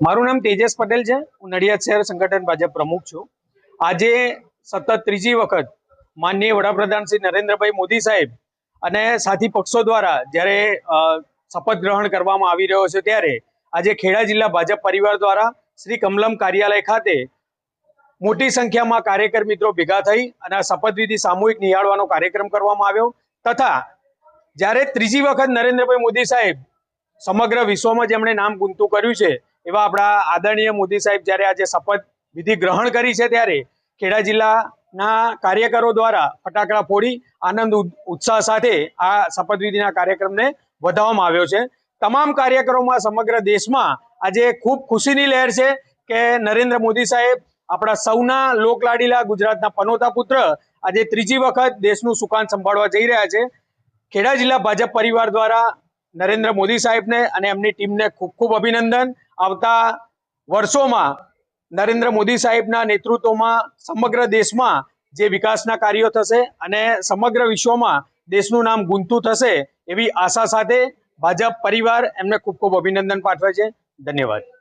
મારું નામ તેજસ પટેલ છે. હું નડિયાદ શહેર સંગઠન ભાજપ પ્રમુખ છું. આજે સતત ત્રીજી વખત માનનીય વડાપ્રધાન શ્રી નરેન્દ્રભાઈ મોદી સાહેબ અને સાથી પક્ષો દ્વારા જ્યારે શપથ ગ્રહણ કરવામાં આવી રહ્યો છે ત્યારે આજે ખેડા જિલ્લા ભાજપ પરિવાર દ્વારા શ્રી કમલમ કાર્યાલય ખાતે મોટી સંખ્યામાં કાર્યકર મિત્રો ભેગા થઈ અને શપથવિધિ સામૂહિક નિહાળવાનો કાર્યક્રમ કરવામાં આવ્યો. તથા જ્યારે ત્રીજી વખત નરેન્દ્રભાઈ મોદી સાહેબ સમગ્ર વિશ્વમાં જેમણે નામ ગુંતું કર્યું છે. એવા આપણા આદરણીય મોદી સાહેબ જ્યારે આજે શપથ વિધિ ગ્રહણ કરી છે ત્યારે ખેડા જિલ્લાના કાર્યકરો દ્વારા ફટાકડા ફોડી આનંદ ઉત્સાહ સાથે આ શપથવિધિના કાર્યક્રમને વધાવવામાં આવ્યો છે. તમામ કાર્યકરોમાં સમગ્ર દેશમાં આજે ખૂબ ખુશીની લહેર છે કે નરેન્દ્ર મોદી સાહેબ આપણા સૌના લોકલાડીલા ગુજરાતના પનોતા પુત્ર આજે ત્રીજી વખત દેશનું સુકાન સંભાળવા જઈ રહ્યા છે. ખેડા જિલ્લા ભાજપ પરિવાર દ્વારા નરેન્દ્ર મોદી સાહેબને અને એમની ટીમને ખૂબ ખૂબ અભિનંદન. આવતા વર્ષોમાં નરેન્દ્ર મોદી સાહેબના નેતૃત્વમાં સમગ્ર દેશમાં જે વિકાસના કાર્યો થશે અને સમગ્ર વિશ્વમાં દેશનું નામ ગુંતું થશે એવી આશા સાથે ભાજપ પરિવાર એમને ખૂબ ખૂબ અભિનંદન પાઠવે છે. ધન્યવાદ.